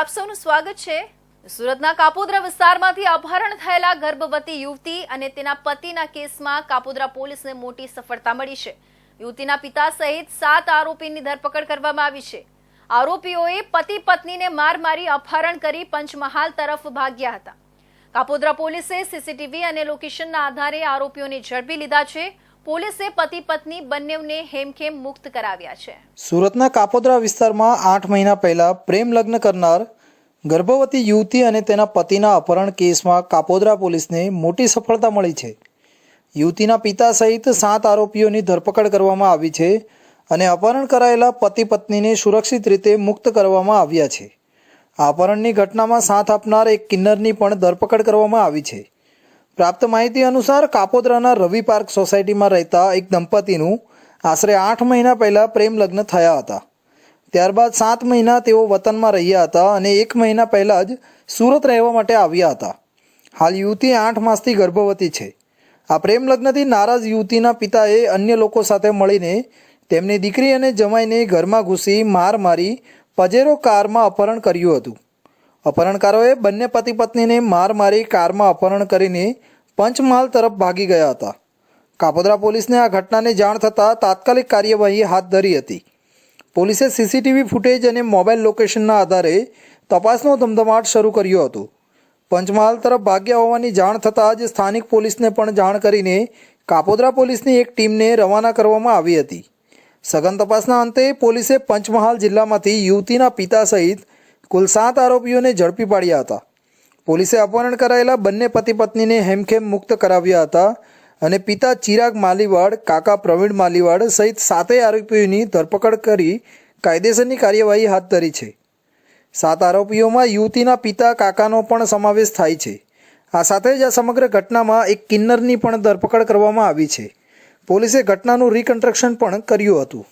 આપ સૌનું સ્વાગત છે. સુરતના કાપોદ્રા વિસ્તારમાંથી અપહરણ થયેલા ગર્ભવતી યુવતી અને તેના પતિના કેસમાં કાપોદ્રા પોલીસને મોટી સફળતા મળી છે. યુવતીના પિતા સહિત સાત આરોપીની ધરપકડ કરવામાં આવી છે. આરોપીઓએ પતિ પત્નીને માર મારી અપહરણ કરી પંચમહાલ તરફ ભાગ્યા હતા. કાપોદ્રા પોલીસે સીસીટીવી અને લોકેશનના આધારે આરોપીઓને ઝડપી લીધા છે. પોલીસે પતિ પત્ની બંનેને હેમખેમ મુક્ત કરાવ્યા છે. સુરતના કાપોદ્રા વિસ્તારમાં આઠ મહિના પહેલા પ્રેમ લગ્ન કરનાર ગર્ભવતી યુવતી અને તેના પતિના અપહરણ કેસમાં કાપોદ્રા પોલીસને મોટી સફળતા મળી છે. યુવતીના પિતા સહિત સાત આરોપીઓની ધરપકડ કરવામાં આવી છે અને અપહરણ કરાયેલા પતિ પત્નીને સુરક્ષિત રીતે મુક્ત કરવામાં આવ્યા છે. આ અપહરણની ઘટનામાં સાથ આપનાર એક કિન્નરની પણ ધરપકડ કરવામાં આવી છે. પ્રાપ્ત માહિતી અનુસાર કાપોદ્રાના રવિ પાર્ક સોસાયટીમાં રહેતા એક દંપતીનું આશરે આઠ મહિના પહેલાં પ્રેમ લગ્ન થયા હતા. ત્યારબાદ સાત મહિના તેઓ વતનમાં રહ્યા હતા અને એક મહિના પહેલાં જ સુરત રહેવા માટે આવ્યા હતા. હાલ યુવતી આઠ માસથી ગર્ભવતી છે. આ પ્રેમ લગ્નથી નારાજ યુવતીના પિતાએ અન્ય લોકો સાથે મળીને તેમની દીકરી અને જમાઈને ઘરમાં ઘૂસી માર મારી પજેરો કારમાં અપહરણ કર્યું હતું. અપહરણકારોએ બંને પતિ પત્નીને માર મારી કારમાં અપહરણ કરીને પંચમહાલ તરફ ભાગી ગયા હતા. કાપોદ્રા પોલીસને આ ઘટનાની જાણ થતાં તાત્કાલિક કાર્યવાહી હાથ ધરી હતી. પોલીસે સીસીટીવી ફૂટેજ અને મોબાઈલ લોકેશનના આધારે તપાસનો ધમધમાટ શરૂ કર્યો હતો. પંચમહાલ તરફ ભાગ્યા હોવાની જાણ થતાં જ સ્થાનિક પોલીસને પણ જાણ કરીને કાપોદ્રા પોલીસની એક ટીમને રવાના કરવામાં આવી હતી. સઘન તપાસના અંતે પોલીસે પંચમહાલ જિલ્લામાંથી યુવતીના પિતા સહિત કુલ સાત આરોપીઓને ઝડપી પાડ્યા હતા. પોલીસે અપહરણ કરાયેલા બંને પતિ પત્નીને હેમખેમ મુક્ત કરાવ્યા હતા અને પિતા ચિરાગ માલીવાડ, કાકા પ્રવીણ માલીવાડ સહિત સાતેય આરોપીઓની ધરપકડ કરી કાયદેસરની કાર્યવાહી હાથ ધરી છે. સાત આરોપીઓમાં યુવતીના પિતા, કાકાનો પણ સમાવેશ થાય છે. આ સાથે જ આ સમગ્ર ઘટનામાં એક કિન્નરની પણ ધરપકડ કરવામાં આવી છે. પોલીસે ઘટનાનું રિકન્સ્ટ્રક્શન પણ કર્યું હતું.